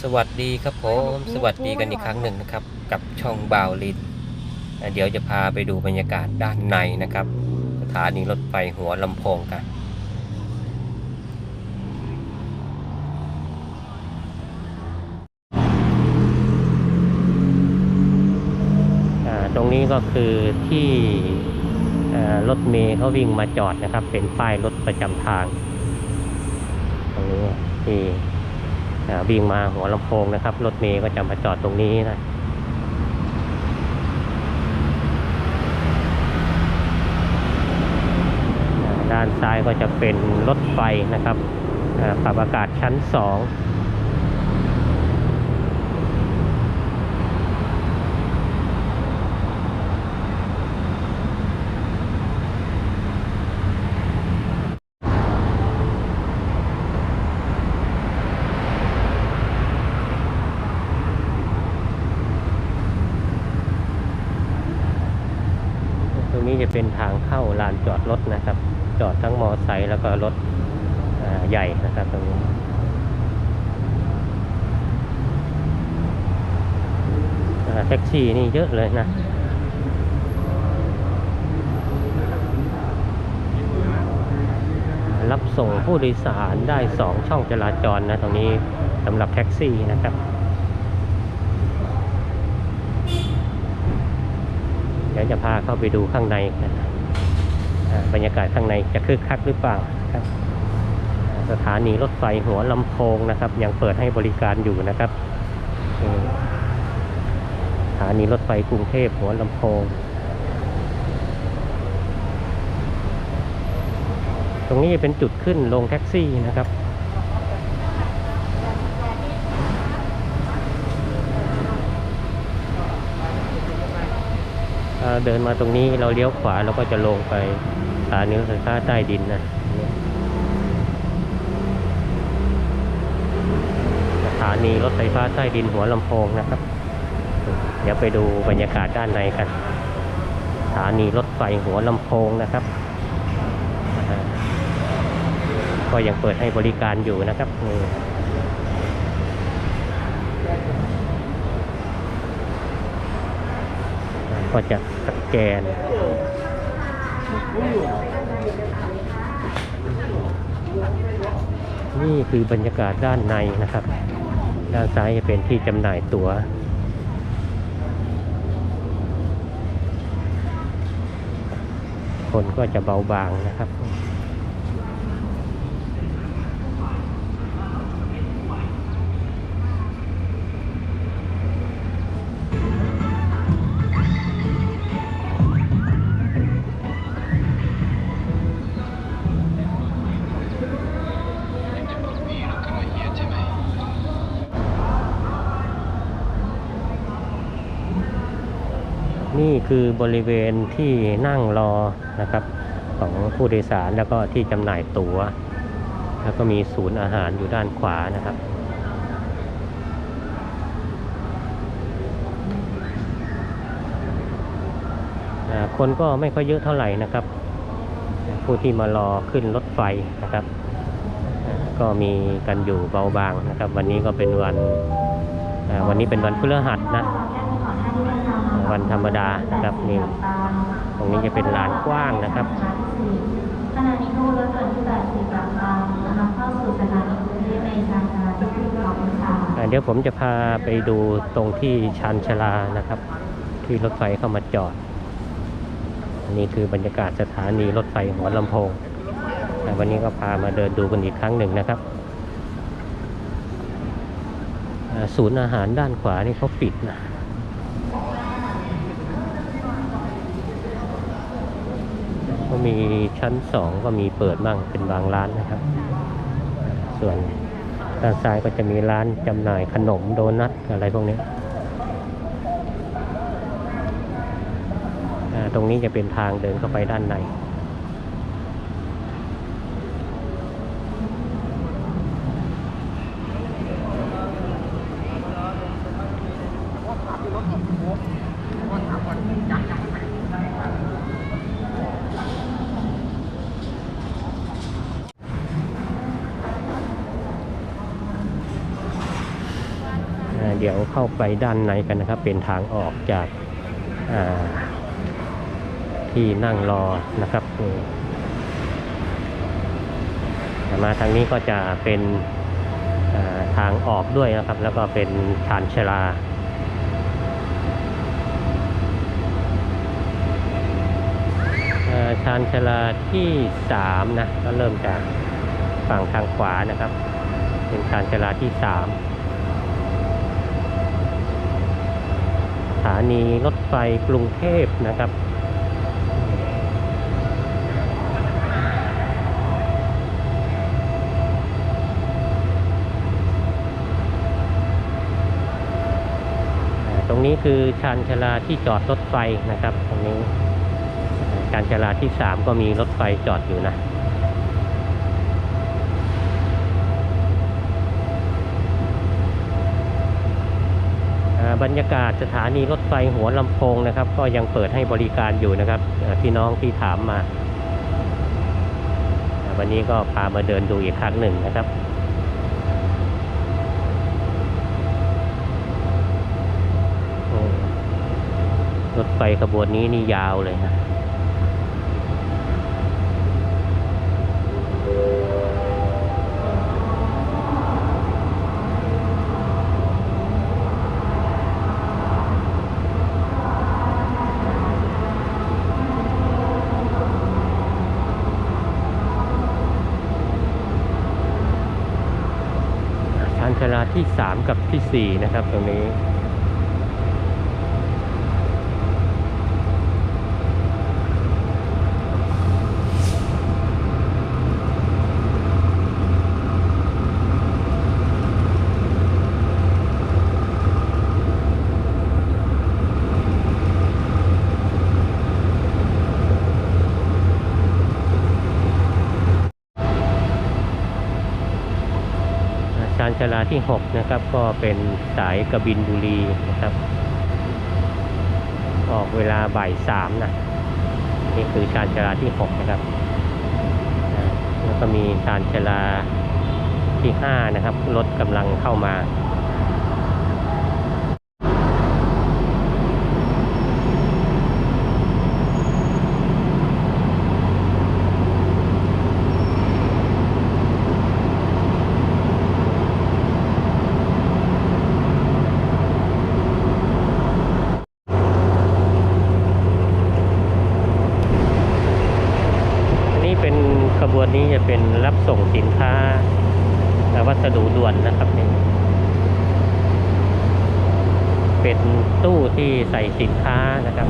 สวัสดีครับผมสวัสดีกันอีกครั้งหนึ่งนะครับ กับช่องบาวลินอะเดี๋ยวจะพาไปดูบรรยากาศด้านในนะครับสถานีรถไฟหัวลำโพงกันอ่าตรงนี้ก็คือที่เอ่อรถเมย์เขาวิ่งมาจอดนะครับ เป็นป้ายรถประจำทาง ตรงนี้ที่อ่า วิ่งมาหัวลำโพงนะครับ รถเมย์ก็จะมาจอดตรงนี้นะด้านซ้ายก็จะเป็นรถไฟนะครับปรับอากาศชั้น 2 จะเป็นทางเข้าลานจอดรถนะครับ จอดทั้งมอไซค์แล้วก็รถใหญ่นะครับตรงนี้แท็กซี่นี่เยอะเลยนะรับส่งผู้โดยสารได้สองช่องจราจรนะตรงนี้สำหรับแท็กซี่นะครับ ดี๋ยวจะพาเข้าไปดูข้างในกันบรรยากาศข้างในจะคึกคักหรือเปล่าครับ สถานีรถไฟหัวลำโพงนะครับ ยังเปิดให้บริการอยู่นะครับสถานีรถไฟกรุงเทพหัวลำโพง ตรงนี้เป็นจุดขึ้นลงแท็กซี่นะครับ เดินมาตรงนี้เราเลี้ยวขวาเราก็จะลงไปสถานีรถไฟฟ้าใต้ดินนะสถานีรถไฟฟ้าใต้ดินหัวลำโพงนะครับ เดี๋ยวไปดูบรรยากาศด้านในกัน สถานีรถไฟหัวลำโพงนะครับ ก็ยังเปิดให้บริการอยู่นะครับ ก็จะสแกนนี่คือบรรยากาศด้านในนะครับ ด้านซ้ายจะเป็นที่จำหน่ายตั๋ว คนก็จะเบาบางนะครับ คือบริเวณที่นั่งรอนะครับของผู้โดยสารแล้วก็ที่จำหน่ายตัว๋ว แล้วก็มีศูนย์อาหารอยู่ด้านขวานะครับ คนก็ไม่ค่อยเยอะเท่าไหร่นะครับ ผู้ที่มารอขึ้นรถไฟนะครับ ก็มีกันอยู่เบาบางนะครับ วันนี้ก็เป็นวันวันนี้เป็นวันพฤหัสนะ วันธรรมดานะครับนี่ตรงนี้จะเป็นลานกว้างนะครับขณะนี้ขบวนรถด่วนที่80กลับลำนะคะเข้าสู่สถานีกรุงเทพในชานชาลาที่ขึ้นขอบคุณค่ะอ่าเดี๋ยวผมจะพาไปดูตรงที่ชานชาลานะครับ ที่รถไฟเข้ามาจอดอันนี้คือบรรยากาศสถานีรถไฟหัวลำโพงวันนี้ก็พามาเดินดูกันอีกครั้งหนึ่งนะครับศูนย์อาหารด้านขวานี่เขาปิดนะก็ มีชั้นสองก็มีเปิดบ้างเป็นบางร้านนะครับ ส่วนด้านซ้ายก็จะมีร้านจำหน่ายขนมโดนัทอะไรพวกนี้ตรงนี้จะเป็นทางเดินเข้าไปด้านใน เดี๋ยวเข้าไปด้านในกันนะครับ เป็นทางออกจากที่นั่งรอนะครับมาทางนี้ก็จะเป็นทางออกด้วยนะครับ แล้วก็เป็นชานชลาชานชลาที่3นะก็เริ่มจากฝั่งทางขวานะครับ เป็นชานชลาที่3 นีรถไฟกรุงเทพนะครับ ตรงนี้คือชานชาลาที่จอดรถไฟนะครับ ตรงนี้อ่าชานชาลาที่สามก็มีรถไฟจอดอยู่นะ บรรยากาศสถานีรถไฟหัวลำโพงนะครับ ก็ยังเปิดให้บริการอยู่นะครับพี่น้องที่ถามมา วันนี้ก็พามาเดินดูอีกครั้งหนึ่งนะครับรถไฟขบวนนี้นี่ยาวเลยนะ ชานชาลาที่สามกับที่สี่นะครับตรงนี้ ชานชาลาที่ 6 นะครับ ก็เป็นสายกระบินบุรีนะครับ ออกเวลาบ่ายสามนะนี่คือชานชาลาที่ 6 นะครับ แล้วก็มีชานชาลาที่ 5 นะครับ รถกำลังเข้ามา อันนี้เป็นขบวนนี้จะเป็นรับส่งสินค้าและวัสดุด่วนนะครับนี่ เป็นตู้ที่ใส่สินค้านะครับ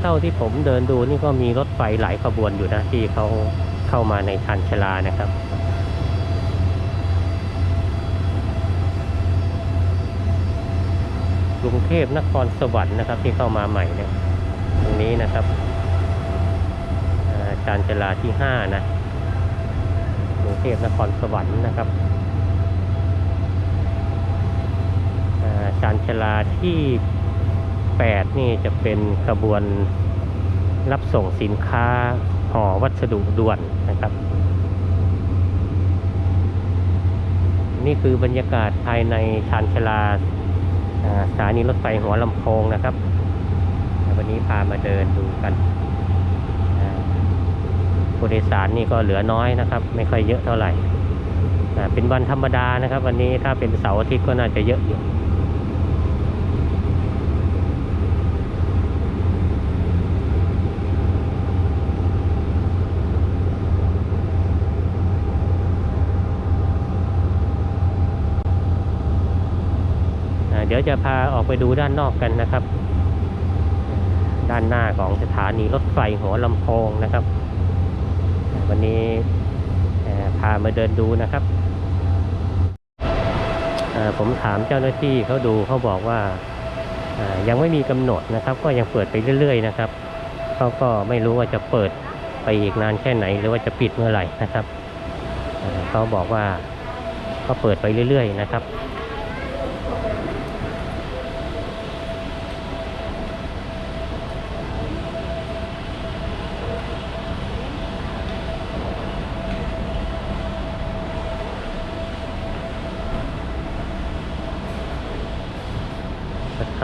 เท่าที่ผมเดินดูนี่ก็มีรถไฟหลายขบวนอยู่นะที่เขา เข้ามาในชานชลานะครับ กรุงเทพนครสวรรค์นะครับที่เข้ามาใหม่เนี่ยตรงนี้นะครับชานชลาที่ห้านะกรุงเทพนครสวรรค์นะครับชานชลาที่ 8 นี่จะเป็นขบวนรับส่งสินค้า ห่อวัสดุด่วนนะครับ นี่คือบรรยากาศภายในชานชาลาสถานีรถไฟหัวลำโพงนะครับ วันนี้พามาเดินดูกันผู้โดยสารนี่ก็เหลือน้อยนะครับ ไม่ค่อยเยอะเท่าไหร่เป็นวันธรรมดานะครับ วันนี้ถ้าเป็นเสาร์อาทิตย์ก็น่าจะเยอะอยู่ ดี๋ยวจะพาออกไปดูด้านนอกกันนะครับ ด้านหน้าของสถานีรถไฟหัวลำโพงนะครับ วันนี้พามาเดินดูนะครับ ผมถามเจ้าหน้าที่เขาดูเขาบอกว่ายังไม่มีกำหนดนะครับ ก็ยังเปิดไปเรื่อย ๆ นะครับเขาก็ไม่รู้ว่าจะเปิดไปอีกนานแค่ไหน หรือว่าจะปิดเมื่อไหร่นะครับเขาบอกว่าก็เปิดไปเรื่อย ๆ นะครับ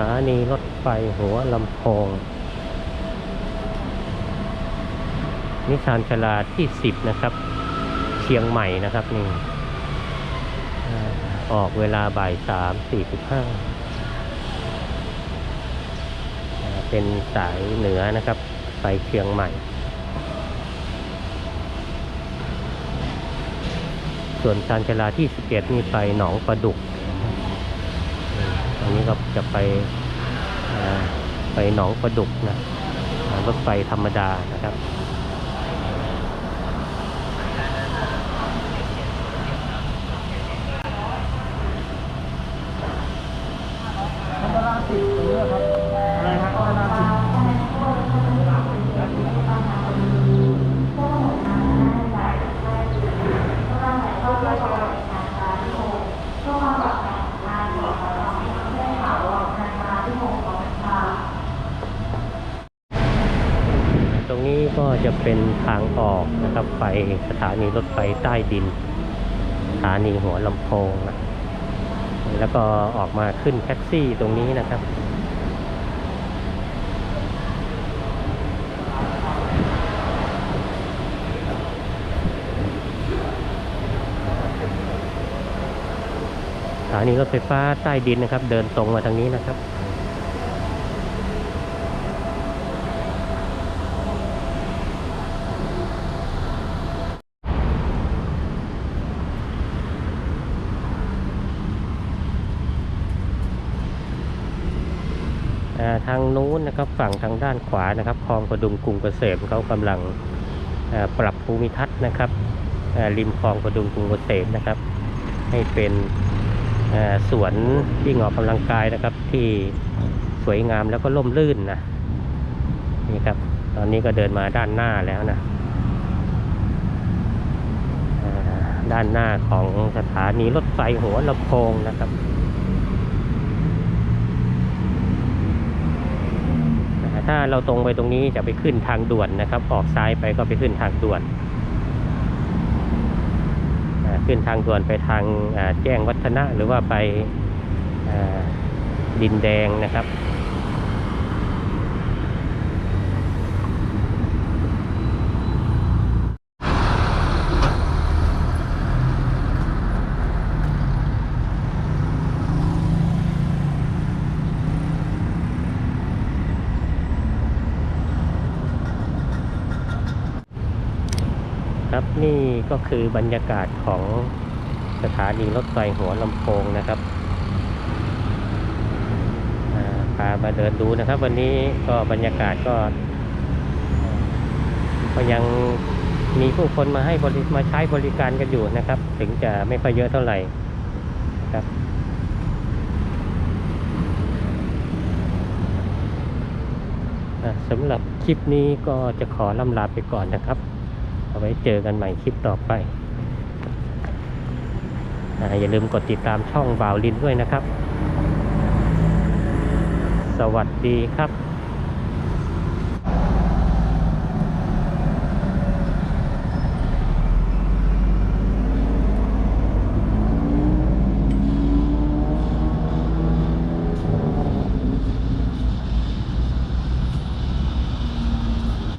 านีรถไฟหัวลำโพง นิทานชลาที่สิบนะครับ เชียงใหม่นะครับนี่อออกเวลาบ่ายสามสี่สิบห้าเป็นสายเหนือนะครับ ไปเชียงใหม่ ส่วนชานชลาที่สิบเอ็ดนี่ไปหนองประดุก นี้ก็จะไปไปหนองประดุกนะรถไฟธรรมดานะครับ ถานีรถไฟใต้ดินสถานีหัวลำโพงนะแล้วก็ออกมาขึ้นแท็กซี่ตรงนี้นะครับสถานีรถไฟฟ้าใต้ดินนะครับ เดินตรงมาทางนี้นะครับ ทางนู้นนะครับฝั่งทางด้านขวานะครับคลองประดุงกรุงเกษมเขากำลังปรับภูมิทัศน์นะครับริมคลองประดุงกรุงเกษมนะครับ ให้เป็นสวนวิ่งออกกำลังกายนะครับ ที่สวยงามแล้วก็ร่มรื่นนะนี่ครับ ตอนนี้ก็เดินมาด้านหน้าแล้วนะด้านหน้าของสถานีรถไฟหัวลำโพงนะครับ นะฮะ ถ้าเราตรงไปตรงนี้จะไปขึ้นทางด่วนนะครับ ออกซ้ายไปก็ไปขึ้นทางด่วน ขึ้นทางด่วนไปทางแจ้งวัฒนะหรือว่าไปดินแดงนะครับนี่ ก็คือบรรยากาศของสถานีรถไฟหัวลำโพงนะครับพามาเดินดูนะครับ วันนี้ก็บรรยากาศก็ ก็ยังมีผู้คนมาให้บริมาใช้บริการกันอยู่นะครับ ถึงจะไม่ค่อยเยอะเท่าไหร่ครับสำหรับคลิปนี้ก็จะขอล่ำลาไปก่อนนะครับ ไว้เจอกันใหม่คลิปต่อไปออย่าลืมกดติดตามช่องบ่าวลินด้วยนะครับ สวัสดีครับ